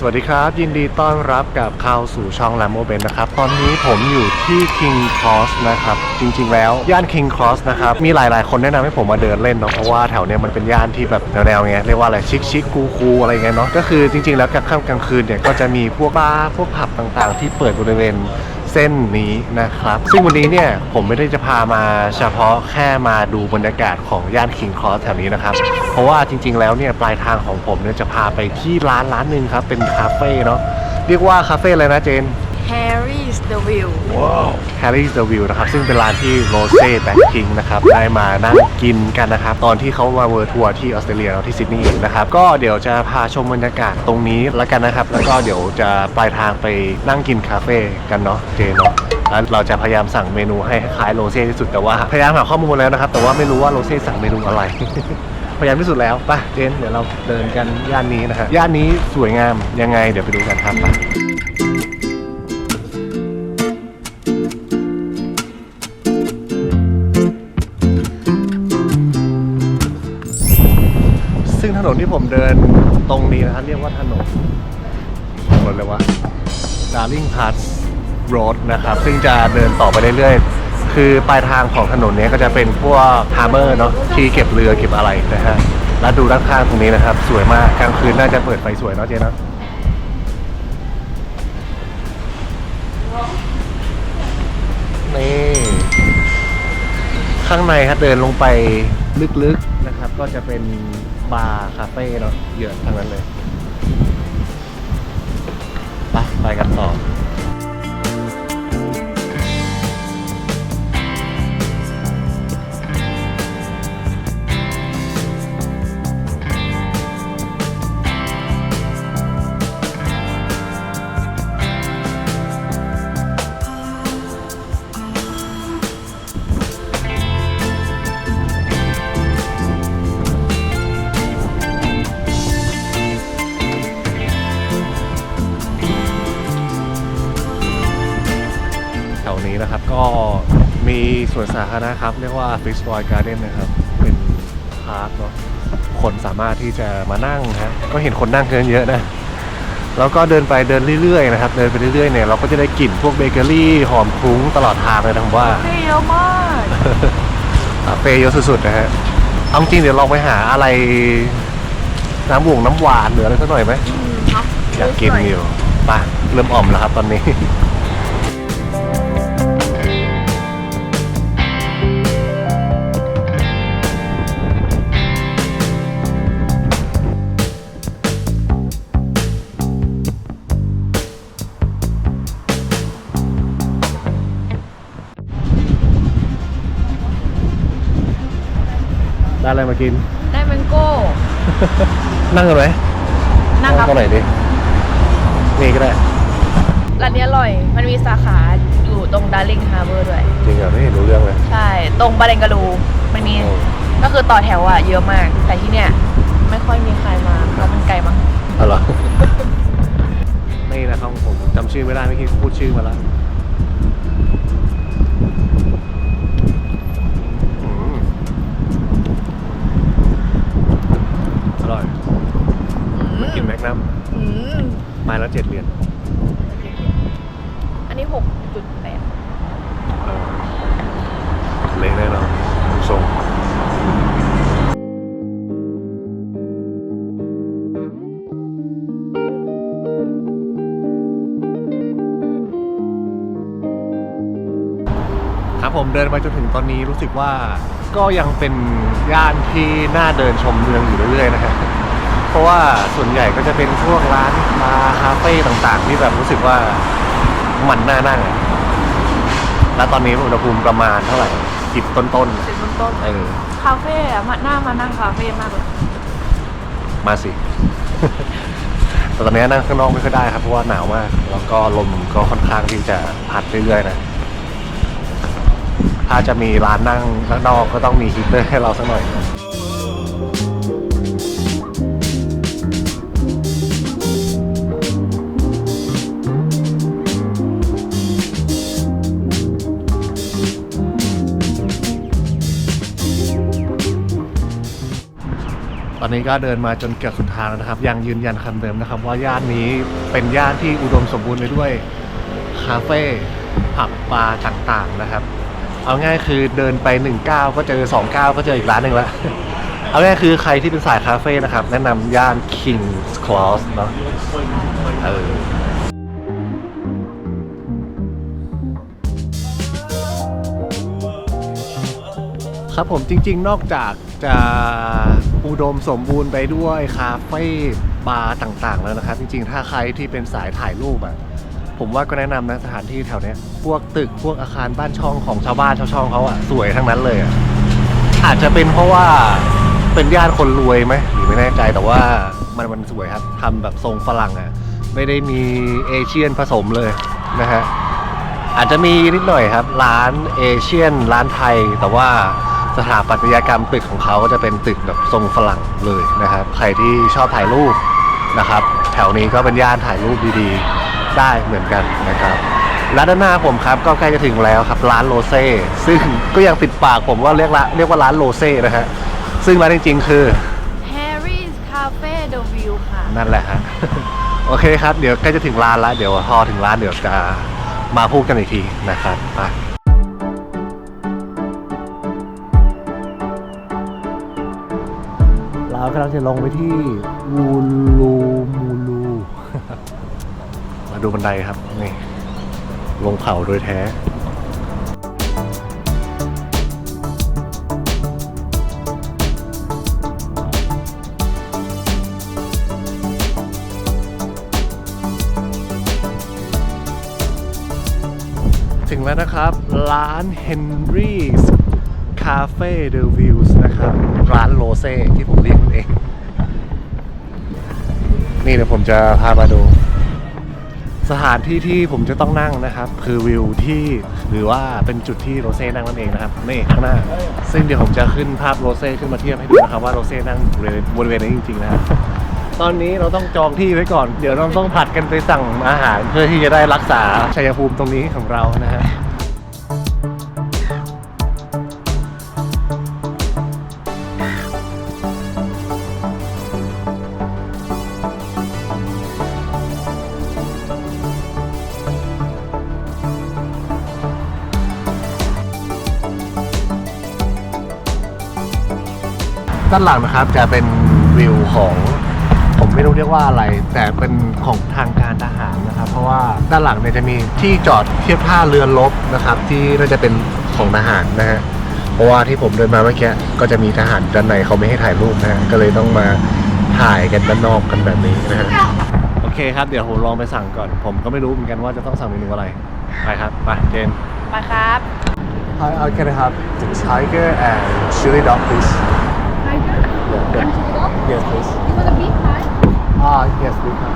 สวัสดีครับ ยินดีต้อนรับกับเข้าสู่ช่อง l a m o b e n นะครับ ตอนนี้ผมอยู่ที่ King Cross นะครับ จริง ๆ แล้วย่าน King Cross นะครับ มีหลาย ๆ คนแนะนำให้ผมมาเดินเล่นเนาะเพราะว่าแถวเนี้ยมันเป็นย่านที่แบบแนวๆไงเรียกว่าอะไรชิคชิคคูคูอะไรเงี้ยเนาะก็คือจริง ๆ แล้วกลางค่ำกลางคืนเนี่ยก็จะมีพวกบาร์พวกผับต่างๆ ที่เปิดบริเวณ เส้นนี้นะครับ ซึ่งวันนี้เนี่ยผมไม่ได้จะพามาเฉพาะแค่มาดูบรรยากาศของย่านคิงคอสแถวนี้นะครับ เพราะว่าจริง ๆ แล้วเนี่ยปลายทางของผมเนี่ยจะพาไปที่ร้านร้านหนึ่งครับเป็นคาเฟ่เนาะเรียกว่าคาเฟ่เลยนะเจน Harry's the View ว้าว Harry's the View นะครับ ซึ่งเป็นร้านที่โรเซ่แบ็คคิงนะครับ ได้มานั่งกินกันนะครับ ตอนที่เขามาเวิร์ทัวร์ที่ออสเตรเลียเนอะที่ซิดนีย์นะครับ ก็เดี๋ยวจะพาชมบรรยากาศตรงนี้แล้วกันนะครับ แล้วก็เดี๋ยวจะปลายทางไปนั่งกินคาเฟ่กันเนาะเจเนาะแล้วเราจะพยายามสั่งเมนูให้คล้ายโรเซ่ที่สุดแต่ว่าพยายามหาข้อมูลแล้วนะครับ แต่ว่าไม่รู้ว่าโรเซ่สั่งเมนูอะไร พยายามที่สุดแล้วไปเจนเดี๋ยวเราเดินกันย่านนี้นะฮะย่านนี้สวยงามยังไงเดี๋ยวไปดูกันครับ นนที่ผมเดินตรงนี้นะครับเรียกว่าถนนถนนเลยวะ Darling Pass Road นะครับ ซึ่งจะเดินต่อไปเรื่อยๆ คือปลายทางของถนนนี้ก็จะเป็นพวกฮาร์เมอร์เนาะที่เก็บเรือเก็บอะไรนะฮะ แล้วดูด้านข้างตรงนี้นะครับ สวยมากกลางคืนน่าจะเปิดไฟสวยเนาะเจ๊เนาะนี่ข้างในครับเดินลงไปลึกๆนะครับ ก็จะเป็น บาร์คาเฟ่เนาะเยอะทั้งนั้นเลย ไป ไปกันต่อ นี้นะครับ ก็มีสวนสาธารณะครับ เรียกว่า Fish Boy Garden นะครับ เป็นพาร์คเนาะคนสามารถที่จะมานั่งนะฮะก็เห็นคนนั่งกันเยอะนะแล้วก็เดินไปเดินเรื่อยๆนะครับ เดินไปเรื่อยๆเนี่ยเราก็จะได้กลิ่นพวกเบเกอรี่หอมคลุ้งตลอดทางเลยนะผมว่าเท่เยอะมากคาเฟ่เยอะสุดๆนะฮะเอาจริงเดี๋ยวลองไปหาอะไรน้ำหวงน้ำหวานหรืออะไรสักหน่อยไหมอยากกินอยู่ไป่ะเริ่มอ่อมแล้วครับตอนนี้ มากิน ได้แมงโก้ นั่งกันไหมนั่งครับตรงไหนดินี่ก็ได้ ร้านนี้อร่อย มันมีสาขาอยู่ตรงดาร์ลิงฮาร์เบอร์ด้วย จริงเหรอไม่เห็นรู้เรื่องเลย ใช่ ตรงบาเรนกาลู มันมีอืมก็คือต่อแถวอะเยอะมาก แต่ที่เนี่ย ไม่ค่อยมีใครมาเพราะมันไกลมั้ง อ๋อเหรอ นี่นะครับผมจำชื่อไม่ได้ไม่คิดพูดชื่อมาแล้วอืมอร่อยเหมัน กินแมกนัมอืมไม้ละเจ็ดเหรียญอันนี้หกจุดแปดเออเละแน่นอนดูทรงครับผมเดินมาจนถึงตอนนี้รู้สึกว่าก็ยังเป็นย่านที่น่าเดินชมเมืองอยู่เรื่อยๆนะฮะ เพราะว่าส่วนใหญ่ก็จะเป็นพวกร้านบาร์คาเฟ่ต่างๆ ที่แบบรู้สึกว่ามันน่านั่งอะแล้วตอนนี้อุณหภูมิประมาณเท่าไหร่สิบต้นสิบต้นๆเออๆคาเฟ่อะมาหน้ามานั่งคาเฟ่มากเลยมาสิ แต่ตอนนี้นั่งข้างนอกไม่ค่อยได้ครับเพราะว่าหนาวมาก แล้วก็ลมก็ค่อนข้างที่จะพัดเรื่อยๆนะ ถ้าจะมีร้านนั่งข้างนอกก็ต้องมีฮีตเตอร์ให้เราสักหน่อย อนนี้ก็เดินมาจนเกือบสุดทางแล้วนะครับ ยังยืนยันคำเดิมนะครับ ว่าย่านนี้เป็นย่านที่อุดมสมบูรณ์ไปด้วยคาเฟ่ผับบาร์ต่างๆนะครับ เอาง่ายคือเดินไป1ก้าวก็เจอ2ก้าวก็เจออีกร้านหนึ่งล้วเอาง่ายคือใครที่เป็นสายคาเฟ่นะครับ แนะนำย่าน King's Cross เนาะเออครับผมจริง ๆ นอกจาก จะอุดมสมบูรณ์ไปด้วยคาเฟ่บาร์ต่างๆ แล้วนะครับ จริงๆ ถ้าใครที่เป็นสายถ่ายรูปอะผมว่าก็แนะนำนะสถานที่แถวเนี้ย พวกตึกพวกอาคารบ้านช่องของชาวบ้านชาวช่องเขาอะสวยทั้งนั้นเลยอะอาจจะเป็นเพราะว่าเป็นย่านคนรวยไหมหรือไม่แน่ใจแต่ว่ามันมันสวยครับทำแบบทรงฝรั่งอะไม่ได้มีเอเชียนผสมเลยนะฮะอาจจะมีนิดหน่อยครับ ร้านเอเชียนร้านไทยแต่ว่า สถาปัตยกรรมตึกของเขาก็จะเป็นตึกแบบทรงฝรั่งเลยนะครับ ใครที่ชอบถ่ายรูปนะครับ แถวนี้ก็เป็นย่านถ่ายรูปดีๆ ได้เหมือนกันนะครับร้านด้านหน้าผมครับก็ใกล้จะถึงแล้วครับร้านโรเซ่ซึ่งก็ยังติดปากผมว่าเรียกละเรียกว่าร้านโรเซ่นะฮะซึ่งร้านจริงๆ คือ Harry's Cafe The View ค่ะ นั่นแหละฮะโอเคครับ เดี๋ยวใกล้จะถึงร้านแล้ว เดี๋ยวพอถึงร้านเดี๋ยวจะมาพูดกันอีกทีนะครับไป กำลังจะลงไปที่วูลูมูลู มาดูบันไดครับ นี่ ลงเขาโดยแท้ถึงแล้วนะครับ ร้าน Henry's Cafe The Views นะครับ ร้านโรเซ่ที่ผมเรียก นี่เดี๋ยวผมจะพามาดู สถานที่ที่ผมจะต้องนั่งนะครับ คือวิวที่หรือว่าเป็นจุดที่โรเซ่นั่งนั่นเองนะครับนี่ข้างหน้า ซึ่งเดี๋ยวผมจะขึ้นภาพโรเซ่ขึ้นมาเทียบให้ดูนะครับว่าโรเซ่นั่งบริเวณบริเวณนี้จริงๆนะครับตอนนี้เราต้องจองที่ไว้ก่อน เดี๋ยวเราต้องผัดกันไปสั่งอาหาร เพื่อที่จะได้รักษาชัยภูมิตรงนี้ของเรานะฮะ ด้านหลังนะครับจะเป็นวิวของ ผมไม่รู้เรียกว่าอะไร แต่เป็นของทางการทหารนะครับ เพราะว่าด้านหลังเนี่ยจะมีที่จอดเทียบท่าเรือรบนะครับ ที่น่าจะเป็นของทหารนะฮะเพราะว่าที่ผมเดินมาเมื่อกี้ก็จะมีทหารด้านในเขาไม่ให้ถ่ายรูปนะฮะก็เลยต้องมาถ่ายกันด้านนอกกันแบบนี้นะฮะโอเคครับเดี๋ยวผมลองไปสั่งก่อน ผมก็ไม่รู้เหมือนกันว่าจะต้องสั่งเมนูอะไรไปครับไปเจนไปครับ Hi, I can have the tiger and chili dog, please. Yes, please. You want a big pie? Ah, yes, we can.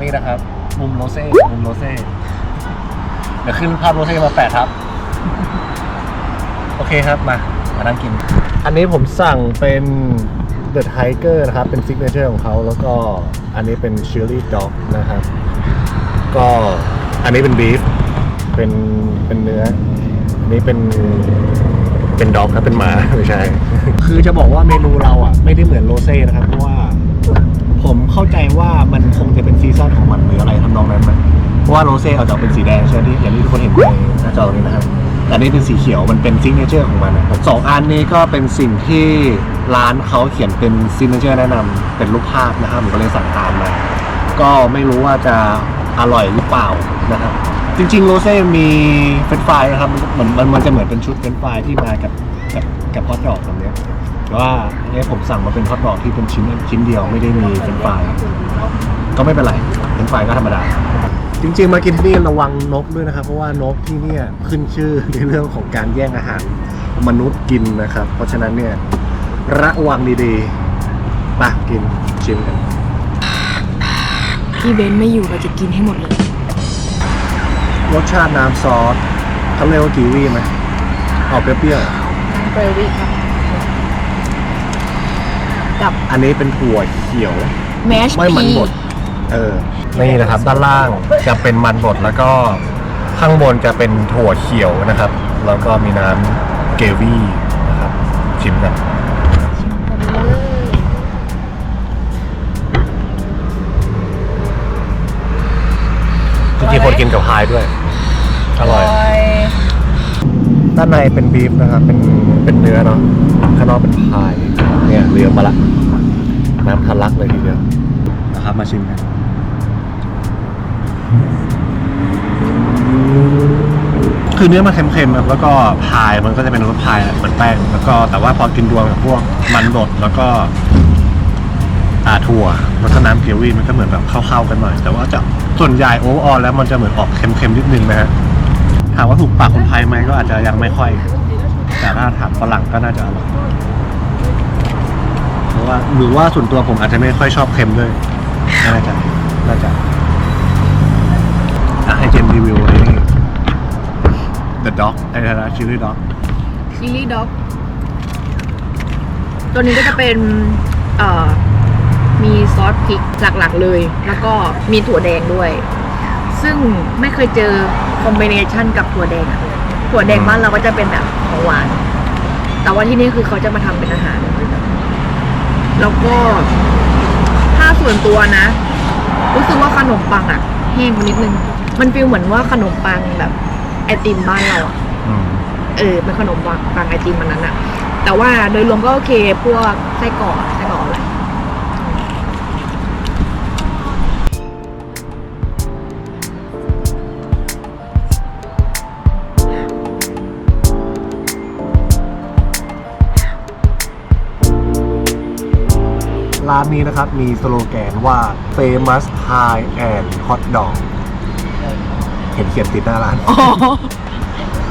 นี่นะครับ มุมโรเซ่ มุมโรเซ่ เดี๋ยวขึ้นภาพโรเซ่มาแปะครับ โอเคครับมา มานั่งกิน อันนี้ผมสั่งเป็น The Tiger นะครับ เป็นซิกเนเจอร์ของเขาแล้วก็อันนี้เป็น Chili Dog นะครับ ก็อันนี้เป็นบีฟเป็นเป็นเนื้อ อันนี้เป็นเป็นด็อกครับเป็นหมาไม่ใช่ คือจะบอกว่าเมนูเราอะไม่ได้เหมือนโรเซ่นะครับเพราะว่า ผมเข้าใจว่ามันคงจะเป็นซีซั่นของมันหรืออะไรทำนองนั้นไหมเพราะว่าโรเซ่เอาจะเป็นสีแดงใช่ไหมที่อย่างที่ทุกคนเห็นในหน้าจอตรงนี้นะครับ แต่อันนี่เป็นสีเขียวมันเป็นซิกเนเจอร์ของมันนะครับสองอันนี้ก็เป็นสิ่งที่ร้านเขาเขียนเป็นซิกเนเจอร์แนะนำเป็นรูปภาพนะครับผมก็เลยสั่งตามมาก็ไม่รู้ว่าจะอร่อยหรือเปล่านะครับ จริงๆโรเซ่มีเฟรนฟรายนะครับเหมือนมันมันจะเหมือนเป็นชุดเฟรนฟรายที่มากับกับกับฮอทดอกแบบนี้แต่ว่าอันนี้ผมสั่งมาเป็นฮอทดอกที่เป็นชิ้นชิ้นเดียวไม่ได้มีเฟรนฟรายก็ไม่เป็นไรเฟรนฟรายก็ธรรมดา จริงๆมากินที่นี่ระวังนกด้วยนะครับ เพราะว่านกที่เนี่ยขึ้นชื่อในเรื่องของการแย่งอาหารมนุษย์กินนะครับ เพราะฉะนั้นเนี่ยระวังดีๆไปกินชิมกันพี่เบนไม่อยู่เราจะกินให้หมดเลย รสชาติน้ำซอสเขาเรียกว่ากีวีไหมออกเปรี้ยวเบรวิครับๆกับอันนี้เป็นถั่วเขียวแมชไม่มันพีบด เออนี่นะครับด้านล่างจะเป็นมันบดแล้วก็ข้างบนจะเป็นถั่วเขียวนะครับ แล้วก็มีน้ำเกวี่นะครับชิมกันจริงๆคนกินกับพายด้วย อร่อย ด้านในเป็นบีฟนะครับ เป็นเป็นเนื้อเนาะข้างนอกเป็นพาย เนี่ยเลี้ยงมาละ น้ำทะลักเลยทีเดียวนะครับมาชิมกัน คือเนื้อมันเค็มๆครับแล้วก็พายมันก็จะเป็นรสพายเหมือนแป้งแล้วก็แต่ว่าพอกินรวมกับพวกมันบดแล้วก็อาถั่วแล้วก็น้ำเกี๊ยววีมันก็เหมือนแบบเข้าๆกันหน่อย แต่ว่าจะส่วนใหญ่โอเวอร์ออลแล้วมันจะเหมือนออกเค็มๆนิดนึงนะฮะถามว่าถูกปากคนไทยไหมก็อาจจะยังไม่ค่อย แต่ถ้าถามฝรั่งก็น่าจะอร่อยเพราะว่าหรือว่าส่วนตัวผมอาจจะไม่ค่อยชอบเค็มด้วยน่าจะน่าจะอะให้เจมรีวิว The Dog ไอ้นะชิลลี่ด็อกชิลลี่ด็อก ตัวนี้ก็จะเป็นเอ่อมีซอสพริกหลักๆเลย แล้วก็มีถั่วแดงด้วย ซึ่งไม่เคยเจอคอมบิเนชันกับถั่วแดงอะถั่วแดงบ้านเราก็จะเป็นแบบของหวาน แต่ว่าที่นี่คือเขาจะมาทำเป็นอาหาร แล้วก็ถ้าส่วนตัวนะ รู้สึกว่าขนมปังอะแห้งไปนิดนึง มันฟีลเหมือนว่าขนมปังแบบ ไอติมบ้านเราอะอืมเออเป็นขนมปังปังไอติมมันนั้นอะแต่ว่าโดยรวมก็โอเคพวกไส้กรอกไส้กรอกอะไร ร้านนี้นะครับมีสโลแกนว่า famous high and hot dog เห็นเขียนติดหน้าร้าน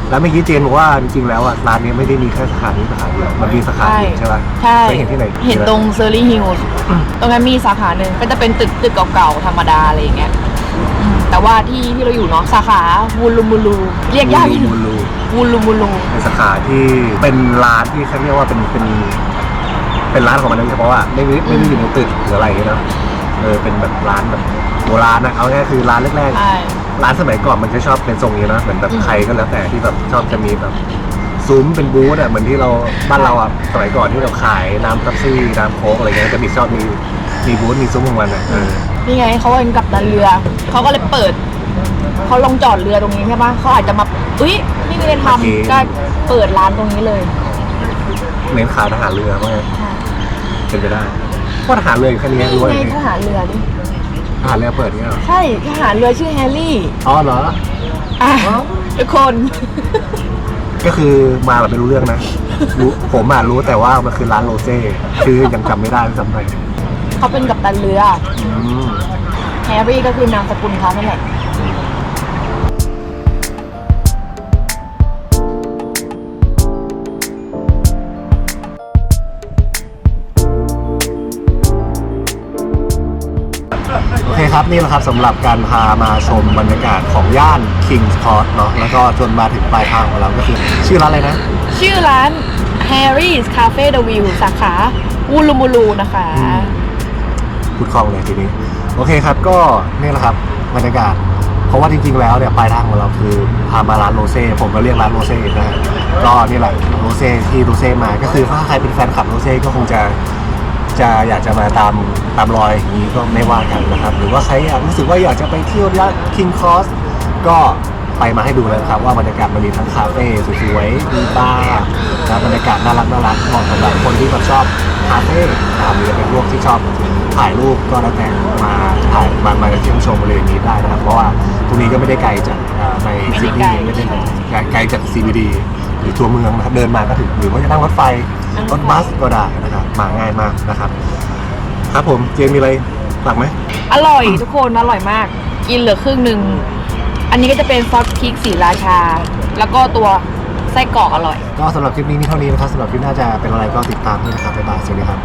แล้วเมื่อกี้เจนบอกว่าจริงๆแล้วอะร้านนี้ไม่ได้มีแค่สาขานี้สาขาเดียวมันมีสาขาอื่นใช่ไหมใช่เคยเห็นที่ไหนเห็นตรงเซอร์รี่ฮิลส์ตรงนั้นมีสาขาหนึ่งก็จะเป็นตึกตึกเก่าๆธรรมดาอะไรอย่างเงี้ยอืมแต่ว่าที่ที่เราอยู่เนาะสาขาวูลูมูลู เรียกยากมูลูวูลูมูลู เป็นสาขาที่เป็นร้านที่เขาเรียกว่าเป็นเป็นเป็นร้านของมันโดยเฉพาะอะไม่ได้ไม่ได้อยู่ในตึกหรืออะไรอย่างเงี้ยเนอะเออเป็นแบบร้านแบบโบราณนะเอาง่ายๆคือร้านแรกๆใช่ ร้านสมัยก่อนมันจะชอบเป็นทรงนี้นะเหมือนแบบอืมใครก็แล้วแต่ที่แบบชอบจะมีแบบซุ้มเป็นบูธอะเหมือนที่เราบ้านเราอะสมัยก่อนที่เราขายน้ำคัพซี่น้ำโค้กอะไรเงี้ยจะมีชอบมีมีบูธมีซุ้มของมันอะเออนี่ไงเขาเป็นกับตันเรือเขาก็เลยเปิดเขาลงจอดเรือตรงนี้ใช่ปะเขาอาจจะมาอุ้ยนี่คือเรียนทำก็เปิดร้านตรงนี้เลยเน้นขายทหารเรือว่าไงเป็นไปได้เพราะทหารเรืออยู่แค่นี้นี่รู้ว่าไงอย่างทงี้หารเรือดิ ทหารเรือเปิดเนี่ยเหรอใช่ทหารเรือชื่อแฮร์รี่อ๋อเหรอ อะทุกคน ก็คือมาแบบไม่รู้เรื่องนะรู้ผมอะรู้แต่ว่ามันคือร้านโรเซ่คือยังจำไม่ได้ด้วยซ้ำไปเขาเป็นกัปตันเรืออืม แฮร์รี่ก็คือนามสกุลเขานั่นแหละ คครับนี่แหละครับสำหรับการพามาชมบรรยากาศของย่าน King's Cross เนาะแล้วก็จนมาถึงปลายทางของเราก็คือ ชื่อร้านอะไรนะ ชื่อร้าน Harry's Cafe The View สาขาวูลูมูลูนะคะอืม พูดคล่องเลยทีนี้ โอเคครับก็นี่แหละครับบรรยากาศ เพราะว่าจริงๆแล้วเนี่ยปลายทางของเราคือพามาร้านโรเซ่ผมก็เรียกร้านโรเซ่นะฮะก็นี่แหละโรเซ่ที่โรเซ่มาก็คือถ้าใครเป็นแฟนคลับโรเซ่ก็คงจะ จะอยากจะมาตามตามรอยอย่างนี้ก็ไม่ว่ากันนะครับ หรือว่าใครอยากรู้สึกว่าอยากจะไปเที่ยวย่านคิงคอสก็ไปมาให้ดูเลยนะครับ ว่าบรรยากาศมันมีทั้งคาเฟ่สวยๆมีบาร์นะบรรยากาศน่ารักน่ารักเหมาะสำหรับคนที่แบบชอบคาเฟ่นะครับหรือเป็นพวกที่ชอบถ่ายรูปก็แล้วแต่มาถ่ายมามาเที่ยวชมบริเวณนี้ได้นะครับ เพราะว่าตรงนี้ก็ไม่ได้ไกลจากในไม่ได้ซิดนีย์ไม่ได้ไกลไกลจาก CBD หรือตัวเมืองนะครับเดินมาก็ถึงหรือว่าจะนั่งรถไฟนั่งรรถถไฟบัสก็ได้นะครับมาง่ายมากนะครับ ครับผมเจมมีอะไรฝากไหมอร่อยทุกคนอร่อยมาก กินเหลือครึ่งหนึ่งอันนี้ก็จะเป็นซอสพริกสีราชา แล้วก็ตัวไส้กรอกอร่อย ก็สำหรับคลิปนี้มีเท่านี้นะครับสำหรับคลิปหน้าจะเป็นอะไรก็ติดตามด้วยนะครับบ๊ายบายสวัสดีครับ